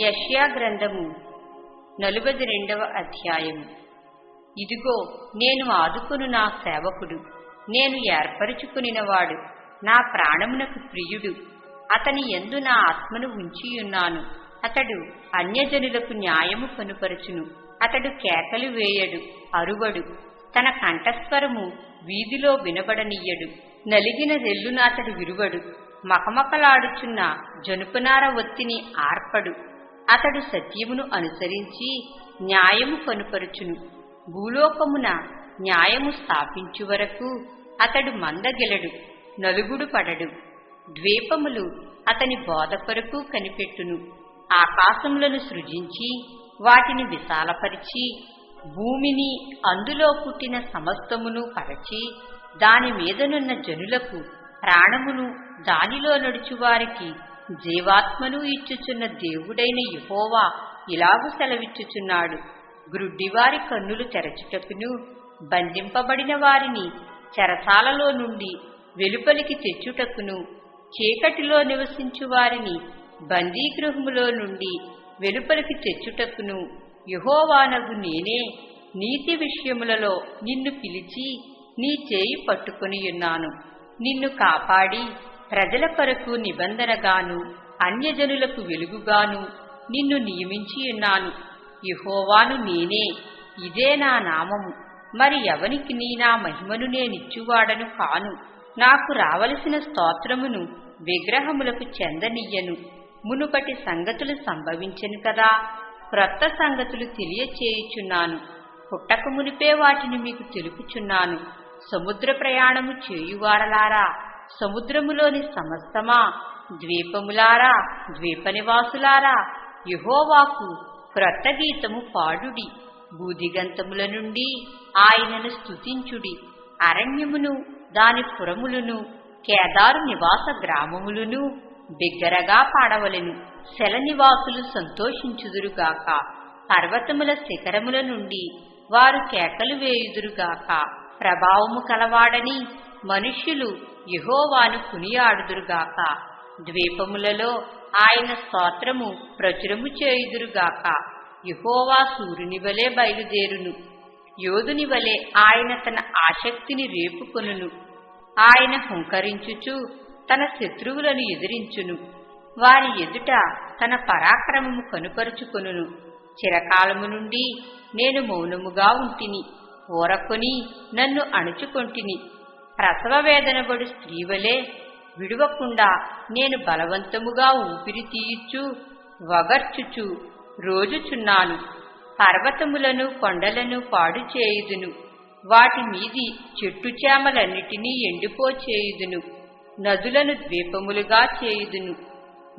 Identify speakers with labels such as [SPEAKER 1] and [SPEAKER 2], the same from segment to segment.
[SPEAKER 1] యష్యా గ్రంథము నలుగది రెండవ అధ్యాయము. ఇదిగో నేను ఆదుకును నా సేవకుడు. నేను ఏర్పరుచుకునినవాడు. నా ప్రాణమునకు ప్రియుడు. అతని ఎందు నా ఆత్మను ఉంచియున్నాను. అతడు అన్యజనులకు న్యాయము కనుపరచును. అతడు కేకలు వేయడు అరువడు. తన కంఠస్వరము వీధిలో వినబడనియ్యడు నలిగిన రెల్లునాతడి విరువడు. మకమకలాడుచున్న జనుపునార ఒత్తిని ఆర్పడు. అతడు సత్యమును అనుసరించి న్యాయము కనుపరుచును. భూలోకమున న్యాయము స్థాపించు వరకు అతడు మందగిలడు నలుగుడు పడడు. ద్వీపములు అతని బోధ కొరకు కనిపెట్టును. ఆకాశములను సృజించి వాటిని విశాలపరిచి భూమిని అందులో పుట్టిన సమస్తమును పరచి దాని మీదనున్న జనులకు ప్రాణమును దానిలో నడుచువారికి జీవాత్మను ఇచ్చుచున్న దేవుడైన యహోవా ఇలాగు సెలవిచ్చుచున్నాడు. గ్రుడ్డివారి కన్నులు తెరచుటకును బంధింపబడిన వారిని చెరసాలలో నుండి వెలుపలికి తెచ్చుటకును చీకటిలో నివసించు వారిని బందీగృహములో నుండి వెలుపలికి తెచ్చుటకును యహోవానగు నేనే నీతి విషయములలో నిన్ను పిలిచి నీ చేయి పట్టుకుని ఉన్నాను. నిన్ను కాపాడి ప్రజల కొరకు నిబంధనగాను అన్యజనులకు వెలుగుగాను నిన్ను నియమించి ఉన్నాను. యహోవాను నేనే ఇదే నా నామము. మరి ఎవనికి నీ నా మహిమను నేనిచ్చువాడను కాను. నాకు రావలసిన స్తోత్రమును విగ్రహములకు చెందనియ్యను. మునుపటి సంగతులు సంభవించను కదా. క్రొత్త సంగతులు తెలియచేయుచున్నాను. పుట్టక మునిపే వాటిని మీకు తెలుపుచున్నాను. సముద్ర ప్రయాణము చేయువారలారా? సముద్రములోని సమస్తమా? ద్వీపములారా? ద్వీప నివాసులారా యుహోవాకు క్రొత్త గీతము పాడుడి. బూదిగంతముల నుండి ఆయనను స్తుతించుడి. అరణ్యమును దాని పురములను కేదారు నివాస గ్రామములను బిగ్గరగా పాడవలను. శల నివాసులు సంతోషించుదురుగాక. పర్వతముల శిఖరముల నుండి వారు కేకలు వేయుదురుగాక. ప్రభావము కలవాడని మనుష్యులు యహోవాను కునియాడుదురుగాక. ద్వీపములలో ఆయన స్తోత్రము ప్రచురము చేయుదురుగాక. యహోవా సూర్యుని వలె బయలుదేరును. యోధుని వలె ఆయన తన ఆసక్తిని రేపుకొనును. ఆయన హుంకరించుచు తన శత్రువులను ఎదిరించును. వారి ఎదుట తన పరాక్రమము కనుపరుచుకొనును. చిరకాలము నుండి నేను మౌనముగా ఉంటిని. ఊరకొని నన్ను అణుచుకొంటిని. ప్రసవ వేదనబడు స్త్రీవలే విడువకుండా నేను బలవంతముగా ఊపిరి తీయిచ్చు వగర్చుచు రోజుచున్నాను. పర్వతములను కొండలను పాడు చేయుదును. వాటి మీది చెట్టు చేమలన్నిటినీ ఎండిపోచేయుదును. నదులను ద్వీపములుగా చేయుదును.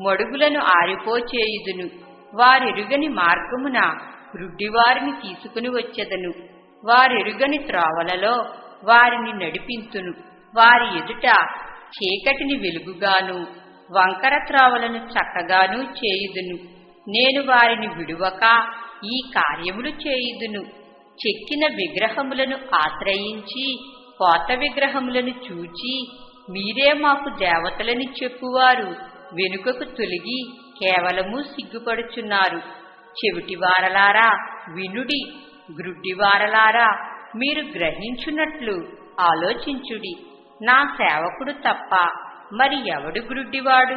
[SPEAKER 1] మడుగులను ఆరిపోచేయుదును. వారెరుగని మార్గమున రుడ్డివారిని తీసుకుని వచ్చెదను. వారెరుగని త్రావలలో వారిని నడిపింతును. వారి ఎదుట చీకటిని వెలుగుగాను వంకర త్రావలను చక్కగాను చేయుదును. నేను వారిని విడువక ఈ కార్యములు చేయుదును. చెక్కిన విగ్రహములను ఆశ్రయించి కోత విగ్రహములను చూచి మీరే మాకు దేవతలని చెప్పువారు. వెనుకకు తొలగి కేవలము సిగ్గుపడుచున్నారు. చెవిటివారలారా వినుడి గ్రుడ్డివారలారా మీరు గ్రహించున్నట్లు ఆలోచించుడి. నా సేవకుడు తప్ప మరి ఎవడు గ్రుడ్డివాడు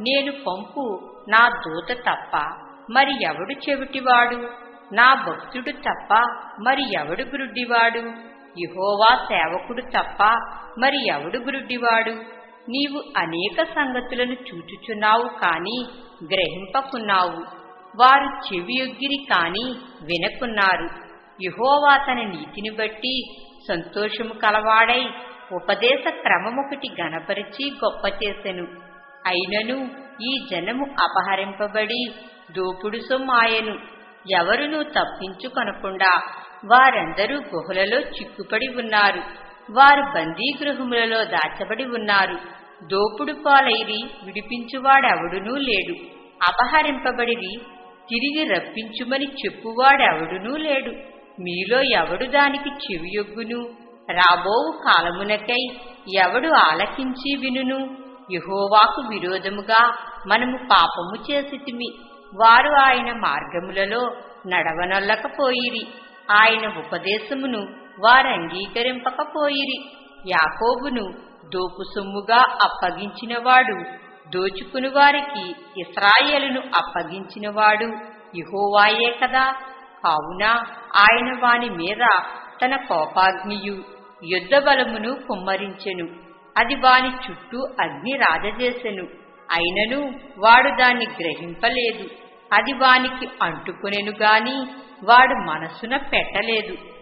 [SPEAKER 1] నేను పంపు నా దూత తప్ప మరి ఎవడు చెవిటివాడు? నా భక్తుడు తప్ప మరి ఎవడు గ్రుడ్డివాడు యహోవా సేవకుడు తప్ప మరి ఎవడు గ్రుడ్డివాడు నీవు అనేక సంగతులను చూచుచున్నావు కాని గ్రహింపకున్నావు. వారు చెవియొగ్గిరి కాని వినకున్నారు. యహోవా తన నీతిని బట్టి సంతోషము కలవాడై ఉపదేశ క్రమమొకటి గణపరిచి గొప్ప చేసెను. అయినను ఈ జనము అపహరింపబడి దోపుడు సొమ్మాయను. ఎవరునూ తప్పించుకొనకుండా వారందరూ గుహలలో చిక్కుపడి ఉన్నారు. వారు బందీగృహములలో దాచబడి ఉన్నారు. దోపుడు పాలైరి విడిపించువాడెవడునూ లేడు. అపహరింపబడిరి తిరిగి రప్పించుమని చెప్పువాడెవడునూ లేడు. మీలో ఎవడు దానికి చెవియొగ్గును? రాబోవు కాలమునకై ఎవడు ఆలకించి వినును? యహోవాకు విరోధముగా మనము పాపము చేసితిమి. వారు ఆయన మార్గములలో నడవనొల్లకపోయిరి. ఆయన ఉపదేశమును వారంగీకరింపకపోయిరి. యాకోబును దోపుసొమ్ముగా అప్పగించినవాడు దోచుకుని వారికి ఇస్రాయేలును అప్పగించినవాడు ఇహోవాయే కదా. కావున ఆయన వాని మీద తన కోపాగ్నియు యుద్ధ బలమును కుమ్మరించెను. అది వాని చుట్టూ అగ్ని రాజజేసెను. అయినను వాడు దాన్ని గ్రహింపలేదు. అది వానికి అంటుకునెను గాని వాడు మనసున పెట్టలేదు.